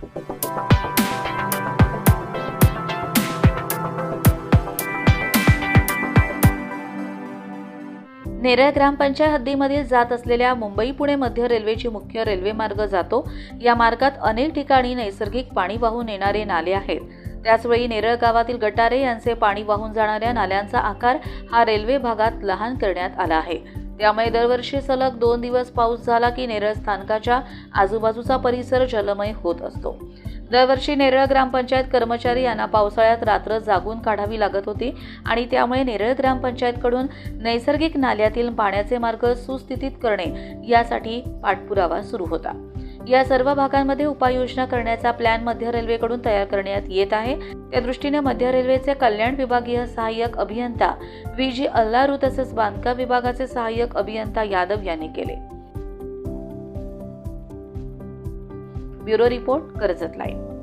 नेरळ ग्रामपंचायत हद्दीमधील जात असलेल्या मुंबई पुणे मध्य रेल्वेची मुख्य रेल्वे मार्ग जातो. या मार्गात अनेक ठिकाणी नैसर्गिक पाणी वाहून येणारे नाले आहेत. त्याचवेळी नेरळ गावातील गटारे यांचे पाणी वाहून जाणाऱ्या नाल्यांचा आकार हा रेल्वे भागात लहान करण्यात आला आहे. त्यामुळे दरवर्षी सलग दोन दिवस पाऊस झाला की नेरळ स्थानकाच्या आजूबाजूचा परिसर जलमय होत असतो. दरवर्षी नेरळ ग्रामपंचायत कर्मचारी यांना पावसाळ्यात रात्र जागून काढावी लागत होती आणि त्यामुळे नेरळ ग्रामपंचायतकडून नैसर्गिक नाल्यातील पाण्याचे मार्ग सुस्थितीत करणे यासाठी पाठपुरावा सुरू होता. या सर्व भागांमध्ये उपाययोजना करण्याचा प्लॅन मध्य रेल्वेकडून तयार करण्यात येत आहे. त्या दृष्टीने मध्य रेल्वेचे कल्याण विभागीय सहाय्यक अभियंता व्ही. जी. अल्लारू तसेच बांधकाम विभागाचे सहाय्यक अभियंता यादव यांनी केले. Bureau report Karjat live.